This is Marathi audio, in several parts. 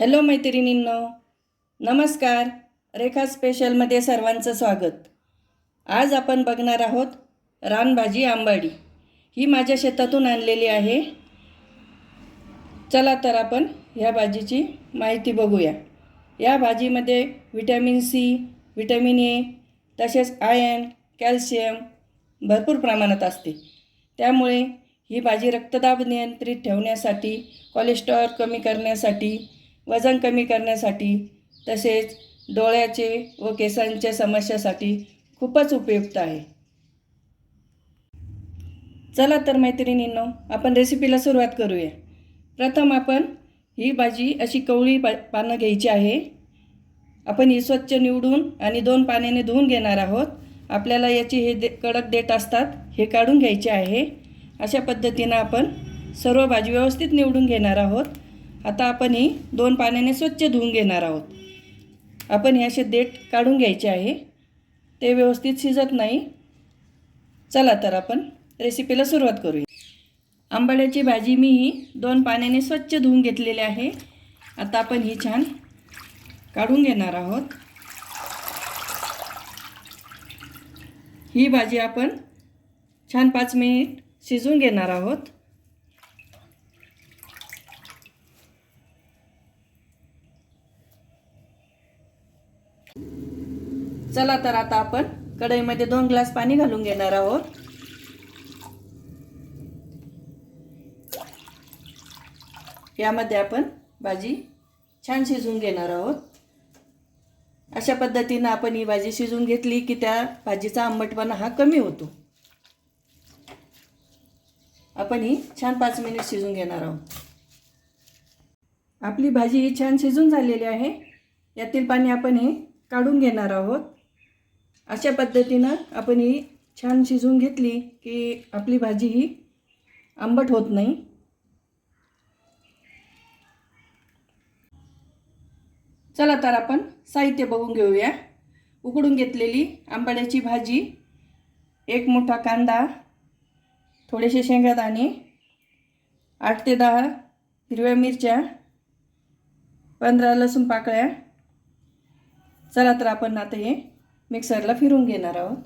हॅलो मैत्रिणींनो नमस्कार. रेखा स्पेशलमध्ये सर्वांचं स्वागत. आज आपण बघणार आहोत रानभाजी आंबाडी. ही माझ्या शेतातून आणलेली आहे. चला तर आपण ह्या भाजीची माहिती बघूया. या भाजीमध्ये व्हिटॅमिन सी व्हिटॅमिन ए तसेच आयर्न कॅल्शियम भरपूर प्रमाणात असते. त्यामुळे ही भाजी रक्तदाब नियंत्रित ठेवण्यासाठी कोलेस्ट्रॉल कमी करण्यासाठी वजन कमी करण्यासाठी तसेच डोळ्याचे व केसांच्या समस्यासाठी खूपच उपयुक्त आहे. चला तर मैत्रिणींनो आपण रेसिपीला सुरुवात करूया. प्रथम आपण ही भाजी अशी कवळी पा पानं घ्यायची आहे. आपण ही स्वच्छ निवडून आणि दोन पाण्याने धुवून घेणार आहोत. आपल्याला याची हे दे कडक देठ असतात हे काढून घ्यायचे आहे. अशा पद्धतीनं आपण सर्व भाजी व्यवस्थित निवडून घेणार आहोत. आता आपण ही दोन पाण्याने स्वच्छ धुवून घेणार आहोत. आपण हे असे देठ काढून घ्यायचे आहे. ते व्यवस्थित शिजत नाही. चला तर आपण रेसिपीला सुरुवात करूया. आंबाड्याची भाजी मी ही दोन पाण्याने स्वच्छ धुवून घेतलेली आहे. आता आपण ही छान काढून घेणार आहोत. ही भाजी आपण छान पाच मिनिट शिजवून घेणार आहोत. चला तर आता आपण कढईमध्ये दोन ग्लास पाणी घालून घेणार आहोत. यामध्ये आपण भाजी छान शिजवून घेणार आहोत. अशा पद्धतीनं आपण ही भाजी शिजवून घेतली की त्या भाजीचा आंबटपणा हा कमी होतो. आपण ही छान पाच मिनिट शिजून घेणार आहोत. आपली भाजी ही छान शिजून झालेली आहे. यातील पाणी आपण हे काढून घेणार आहोत. अशा पद्धतीनं आपण ही छान शिजवून घेतली की आपली भाजी ही आंबट होत नाही. चला तर आपण साहित्य बघून घेऊया. उकडून घेतलेली आंबाड्याची भाजी एक मोठा कांदा थोडेसे शेंगादाणे आठ ते दहा हिरव्या मिरच्या पंधरा लसूण पाकळ्या. चला तर आपण आता हे मिक्सरला फिरून घेणार आहोत.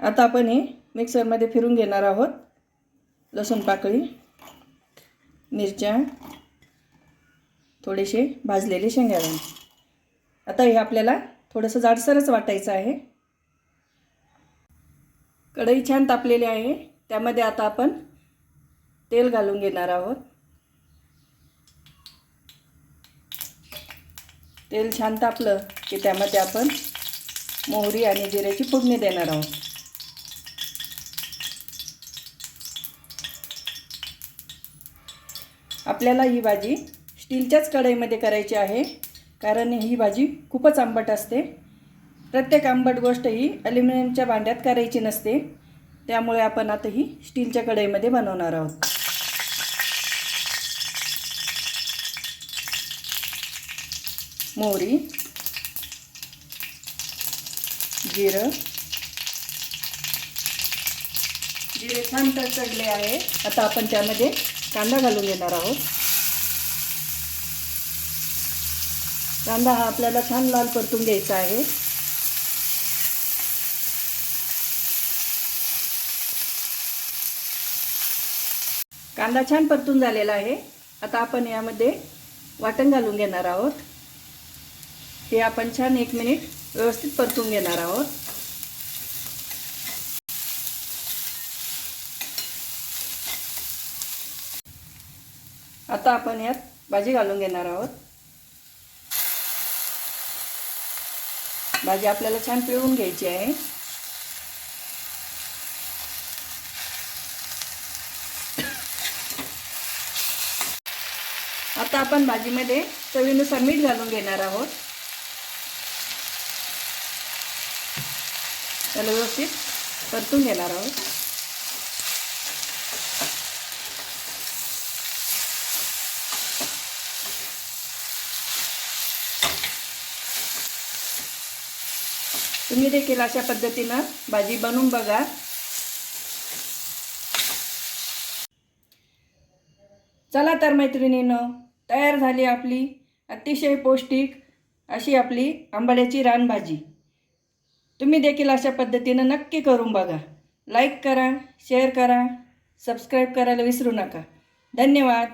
आता आपण हे मिक्सरमध्ये फिरून घेणार आहोत. लसूण पाकळी मिरच्या थोडेसे भाजलेले शेंगादाणे. आता हे आपल्याला थोडंसं जाडसरच वाटायचं आहे. कढई छान तापलेली आहे. त्यामध्ये आता आपण तेल घालून घेणार आहोत. तेल छान तापलं की त्यामध्ये आपण मोहरी आणि जिऱ्याची फोडणी देणार आहोत. आपल्याला ही भाजी स्टीलच्याच कढईमध्ये करायची आहे कारण ही भाजी खूपच आंबट असते. प्रत्येक आंबट गोष्ट ही ॲल्युमिनियमच्या भांड्यात करायची नसते त्यामुळे आपण आता ही स्टीलच्या कढईमध्ये बनवणार आहोत. मोहरी जिरं. जिरे छान तडतडले आहे. आता आपण त्यामध्ये कांदा घालून घेणार आहोत. कांदा हा आपल्याला छान लाल परतून घ्यायचा आहे. कांदा छान परतून झालेला आहे. आता आपण यामध्ये वाटण घालून घेणार आहोत. हे आपण छान एक मिनिट व्यवस्थित परतून घेणार आहोत. आता आपण यात भाजी घालून घेणार आहोत. भाजी आपल्याला छान पिळून घ्यायची आहे. आता आपण भाजीमध्ये चवीनुसार मीठ घालून घेणार आहोत. त्याला व्यवस्थित परतून घेणार आहोत. तुम्ही देखील अशा पद्धतीनं भाजी बनवून बघा. चला तर मैत्रिणीनं तयार झाली आपली अतिशय पौष्टिक अशी आपली आंबाड्याची रानभाजी. तुम्ही देखील अशा पद्धतीनं नक्की करून बघा. लाईक करा शेअर करा सबस्क्राईब करायला विसरू नका. धन्यवाद.